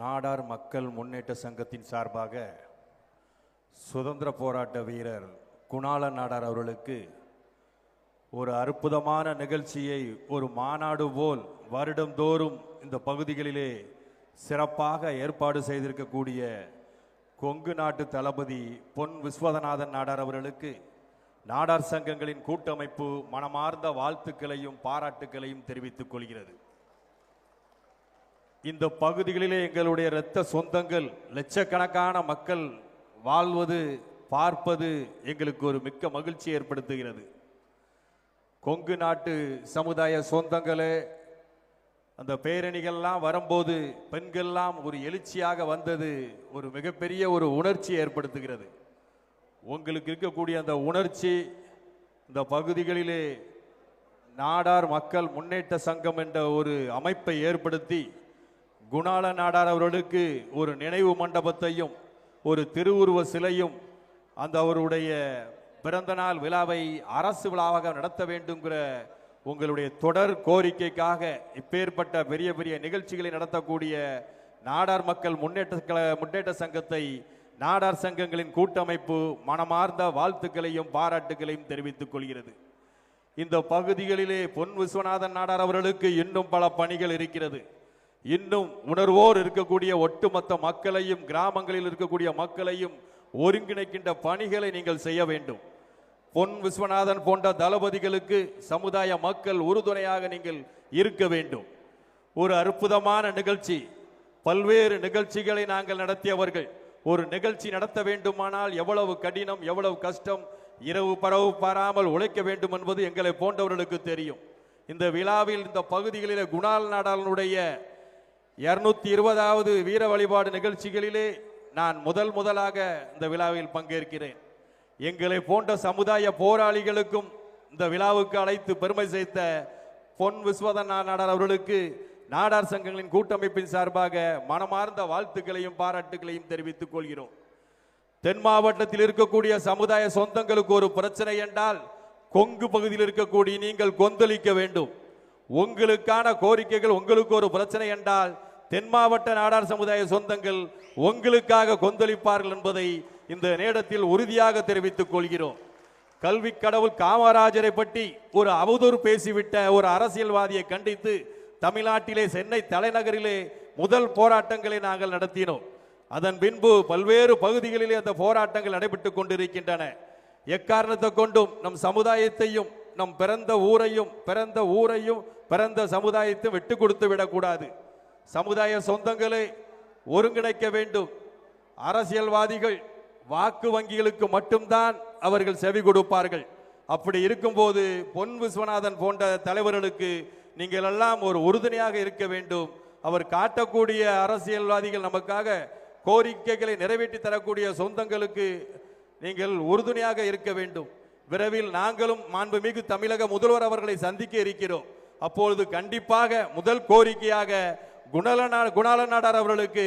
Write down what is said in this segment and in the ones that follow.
நாடார் மக்கள் முன்னேற்ற சங்கத்தின் சார்பாக சுதந்திர போராட்ட வீரர் குணாள நாடார் அவர்களுக்கு ஒரு அற்புதமான நிகழ்ச்சியை ஒரு மாநாடு போல் வருடந்தோறும் இந்த பகுதிகளிலே சிறப்பாக ஏற்பாடு செய்திருக்கக்கூடிய கொங்கு நாட்டு தளபதி பொன் விஸ்வநாதன் நாடார் அவர்களுக்கு நாடார் சங்கங்களின் கூட்டமைப்பு மனமார்ந்த வாழ்த்துக்களையும் பாராட்டுக்களையும் தெரிவித்துக் கொள்கிறது. இந்த பகுதிகளிலே எங்களுடைய இரத்த சொந்தங்கள் லட்சக்கணக்கான மக்கள் வாழ்வது பார்ப்பது எங்களுக்கு ஒரு மிக்க மகிழ்ச்சி ஏற்படுத்துகிறது. கொங்கு நாட்டு சமுதாய சொந்தங்களே அந்த பேரணிகள்லாம் வரும்போது பெண்கள்லாம் ஒரு எழுச்சியாக வந்தது ஒரு மிகப்பெரிய ஒரு உணர்ச்சி ஏற்படுத்துகிறது. உங்களுக்கு இருக்கக்கூடிய அந்த உணர்ச்சி இந்த பகுதிகளிலே நாடார் மக்கள் முன்னேற்ற சங்கம் என்ற ஒரு அமைப்பை ஏற்படுத்தி குணாள நாடார் அவர்களுக்கு ஒரு நினைவு மண்டபத்தையும் ஒரு திருவுருவ சிலையும் அந்த அவருடைய பிறந்த நாள் விழாவை அரசு விழாவாக நடத்த வேண்டுங்கிற உங்களுடைய தொடர் கோரிக்கைக்காக இப்பேற்பட்ட பெரிய பெரிய நிகழ்ச்சிகளை நடத்தக்கூடிய நாடார் மக்கள் முன்னேற்ற கழ- முன்னேற்ற சங்கத்தை நாடார் சங்கங்களின் கூட்டமைப்பு மனமார்ந்த வாழ்த்துக்களையும் பாராட்டுகளையும் தெரிவித்துக் கொள்கிறது. இந்த பகுதிகளிலே பொன் விஸ்வநாதன் நாடார் அவர்களுக்கு இன்னும் பல பணிகள் இருக்கிறது. இன்னும் உணர்வோர் இருக்கக்கூடிய ஒட்டுமொத்த மக்களையும் கிராமங்களில் இருக்கக்கூடிய மக்களையும் ஒருங்கிணைக்கின்ற பணிகளை நீங்கள் செய்ய வேண்டும். பொன் விஸ்வநாதன் போன்ற தளபதிகளுக்கு சமுதாய மக்கள் உறுதுணையாக நீங்கள் இருக்க வேண்டும். ஒரு அற்புதமான நிகழ்ச்சி பல்வேறு நிகழ்ச்சிகளை நாங்கள் நடத்தியவர்கள். ஒரு நிகழ்ச்சி நடத்த வேண்டுமானால் எவ்வளவு கடினம் எவ்வளவு கஷ்டம் இரவு பரவு பாராமல் உழைக்க வேண்டும் என்பது எங்களை போன்றவர்களுக்கு தெரியும். இந்த விழாவில் இந்த பகுதிகளிலே குணால் நாடாளனுடைய இருநூத்தி இருபதாவது வீர வழிபாடு நிகழ்ச்சிகளிலே நான் முதல் முதலாக இந்த விழாவில் பங்கேற்கிறேன். எங்களை போன்ற சமுதாய போராளிகளுக்கும் இந்த விழாவுக்கு அழைத்து பெருமை சேர்த்த பொன் விஸ்வதன் நாடார் அவர்களுக்கு நாடார் சங்கங்களின் கூட்டமைப்பின் சார்பாக மனமார்ந்த வாழ்த்துக்களையும் பாராட்டுகளையும் தெரிவித்துக் கொள்கிறோம். தென் மாவட்டத்தில் இருக்கக்கூடிய சமுதாய சொந்தங்களுக்கு ஒரு பிரச்சனை என்றால் கொங்கு பகுதியில் இருக்கக்கூடிய நீங்கள் கொந்தளிக்க வேண்டும். உங்களுக்கான கோரிக்கைகள் உங்களுக்கு ஒரு பிரச்சனை என்றால் தென் மாவட்ட நாடார் சமுதாய சொந்தங்கள் உங்களுக்காக கொந்தளிப்பார்கள் என்பதை இந்த நேரத்தில் உறுதியாக தெரிவித்துக் கொள்கிறோம். கல்வி கடவுள் காமராஜரை பற்றி ஒரு அவதூறு பேசிவிட்ட ஒரு அரசியல்வாதியை கண்டித்து தமிழ்நாட்டிலே சென்னை தலைநகரிலே முதல் போராட்டங்களை நாங்கள் நடத்தினோம். அதன் பின்பு பல்வேறு பகுதிகளிலே அந்த போராட்டங்கள் நடைபெற்றுக் கொண்டிருக்கின்றன. எக்காரணத்தை கொண்டும் நம் சமுதாயத்தையும் நம் பிறந்த ஊரையும் பிறந்த ஊரையும் பிறந்த சமுதாயத்தையும் விட்டு கொடுத்து விடக்கூடாது. சமுதாய சொந்தங்களை ஒருங்கிணைக்க வேண்டும். அரசியல்வாதிகள் வாக்கு வங்கிகளுக்கு மட்டும்தான் அவர்கள் செவி கொடுப்பார்கள். அப்படி இருக்கும்போது பொன் விஸ்வநாதன் போன்ற தலைவர்களுக்கு நீங்கள் எல்லாம் ஒரு உறுதுணையாக இருக்க வேண்டும். அவர் காட்டக்கூடிய அரசியல்வாதிகள் நமக்காக கோரிக்கைகளை நிறைவேற்றி தரக்கூடிய சொந்தங்களுக்கு நீங்கள் உறுதுணையாக இருக்க வேண்டும். விரைவில் நாங்களும் மாண்புமிகு தமிழக முதல்வர் அவர்களை சந்திக்க இருக்கிறோம். அப்பொழுது கண்டிப்பாக முதல் கோரிக்கையாக குணலநா குணால நாடார் அவர்களுக்கு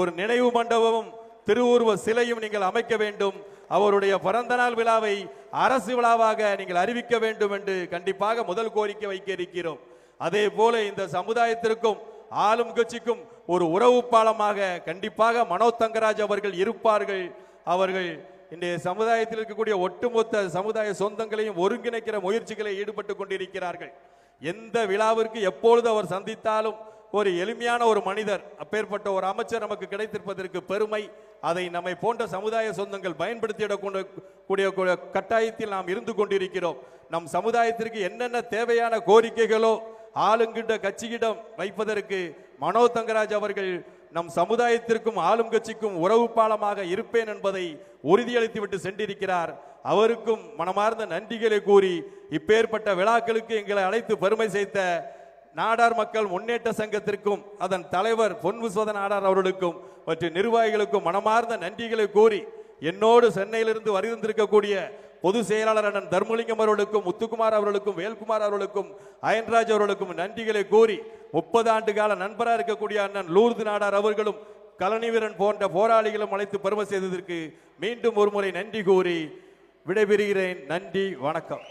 ஒரு நினைவு மண்டபமும் திருவுருவ சிலையும் நீங்கள் அமைக்க வேண்டும். அவருடைய பிறந்த நாள் விழாவை அரசு விழாவாக நீங்கள் அறிவிக்க வேண்டும் என்று கண்டிப்பாக முதல் கோரிக்கை வைக்க இருக்கிறோம் அதே போல இந்த சமுதாயத்திற்கும் ஆளும் கட்சிக்கும் ஒரு உறவு பாலமாக கண்டிப்பாக மனோ தங்கராஜ் அவர்கள் இருப்பார்கள். அவர்கள் இன்றைய சமுதாயத்தில் இருக்கக்கூடிய ஒட்டுமொத்த சமுதாய சொந்தங்களையும் ஒருங்கிணைக்கிற முயற்சிகளை ஈடுபட்டு கொண்டிருக்கிறார்கள். எந்த விழாவிற்கு எப்பொழுது அவர் சந்தித்தாலும் ஒரு எளிமையான ஒரு மனிதர் அப்பேற்பட்ட ஒரு அமைச்சர் நமக்கு கிடைத்திருப்பதற்கு பெருமை. அதை நம்மை போன்ற சமுதாய சொந்தங்கள் பயன்படுத்திடக்கூடிய கூடிய கட்டாயத்தில் நாம் இருந்து கொண்டிருக்கிறோம். நம் சமுதாயத்திற்கு என்னென்ன தேவையான கோரிக்கைகளோ ஆளுங்கின்ற கட்சியிடம் வைப்பதற்கு மனோ தங்கராஜ் அவர்கள் நம் சமுதாயத்திற்கும் ஆளும் கட்சிக்கும் உறவு பாலமாக இருப்பேன் என்பதை உறுதியளித்துவிட்டு சென்றிருக்கிறார். அவருக்கும் மனமார்ந்த நன்றிகளை கூறி இப்பேற்பட்ட விழாக்களுக்கு எங்களை அழைத்து பெருமை சேர்த்த நாடார் மக்கள் முன்னேற்ற சங்கத்திற்கும் அதன் தலைவர் பொன் விஸ்வத நாடார் அவர்களுக்கும் மற்றும் நிர்வாகிகளுக்கும் மனமார்ந்த நன்றிகளை கூறி என்னோடு சென்னையிலிருந்து வருகின்றிருக்கக்கூடிய பொது செயலாளர் அண்ணன் தர்மலிங்கம் அவர்களுக்கும் முத்துக்குமார் அவர்களுக்கும் வேல்குமார் அவர்களுக்கும் அயன்ராஜ் அவர்களுக்கும் நன்றிகளை கூறி முப்பது ஆண்டு கால நண்பராக இருக்கக்கூடிய அண்ணன் லூர்து நாடார் அவர்களும் கலனிவீரன் போன்ற போராளிகளும் அழைத்து பெருமை செய்ததற்கு மீண்டும் ஒருமுறை நன்றி கூறி விடைபெறுகிறேன். நன்றி வணக்கம்.